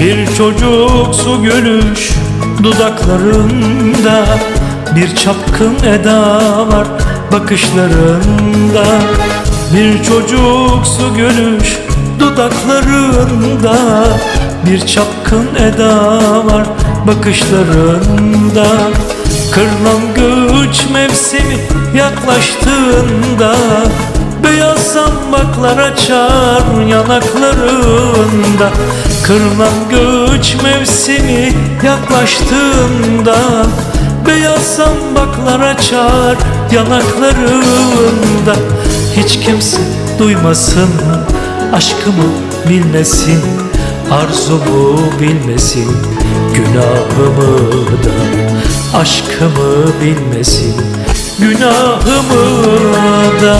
Bir çocuk su gülüş dudaklarında Bir çapkın eda var bakışlarında. Bir çocuk su gülüş dudaklarında Bir çapkın eda var bakışlarında. Kırlangıç mevsimi yaklaştığında Beyaz zambaklar açar yanaklarında. Kırlangıç mevsimi yaklaştığında Beyaz zambaklar açar yanaklarında. Hiç kimse duymasın aşkımı bilmesin Arzumu bilmesin günahımı da Aşkımı bilmesin günahımı da.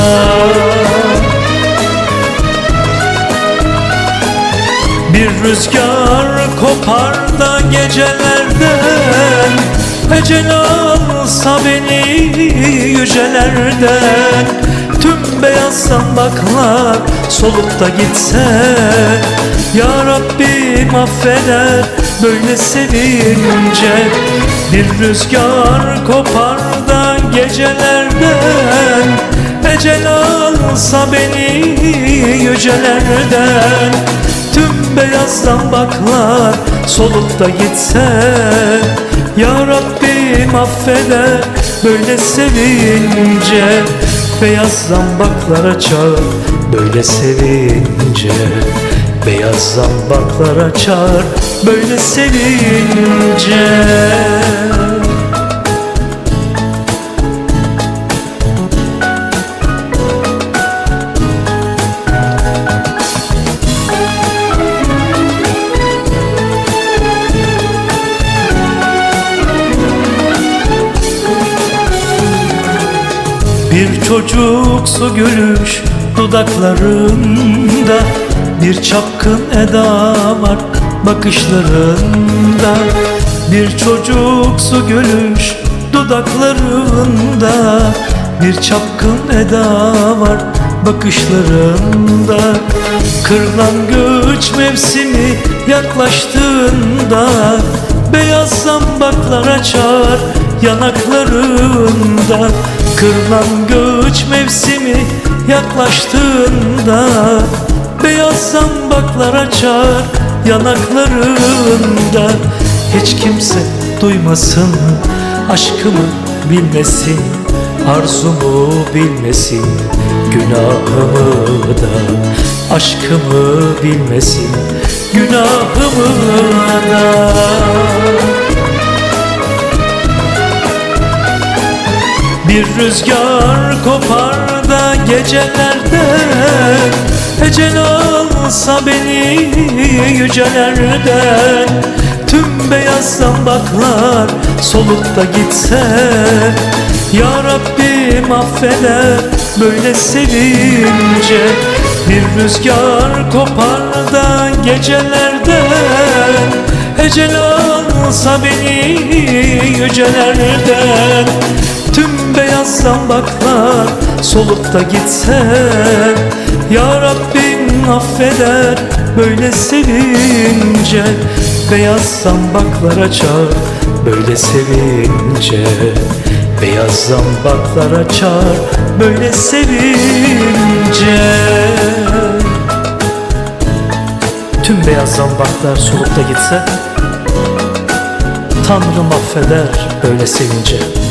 Bir rüzgar kopar da gecelerden Ecel alsa beni yücelerden. Tüm beyaz zambaklar solup da gitse Ya Rabbim affeder böyle sevince. Bir rüzgar kopar da gecelerden. Ecel alsa beni yücelerden. Tüm beyaz zambaklar solup da gitse. Ya Rabbim affeder böyle sevince. Beyaz zambaklar açar böyle sevince Beyaz zambaklar açar böyle sevince. Bir çocuk su gülüş dudaklarında Bir çapkın eda var bakışlarında. Bir çocuk su gülüş dudaklarında. Bir çapkın eda var bakışlarında. Kırlangıç mevsimi yaklaştığında Beyaz zambaklar açar yanaklarında. Kırlangıç mevsimi yaklaştığında Beyaz zambaklar açar yanaklarında. Hiç kimse duymasın aşkımı bilmesin Arzumu bilmesin günahımı da. Aşkımı bilmesin günahımı da. Bir rüzgar kopar da gecelerden Ecel alsa beni yücelerden Tüm beyaz zambaklar solup da gitse Ya Rabbim affeder böyle sevince Bir rüzgar kopar da gecelerden Ecel alsa beni yücelerden Tüm beyaz zambaklar solup da gitse Ya Rabbim affeder. Böyle sevince Beyaz zambaklar açar böyle sevince Beyaz zambaklar açar böyle sevince. Tüm beyaz zambaklar solup da gitse Tanrım affeder böyle sevince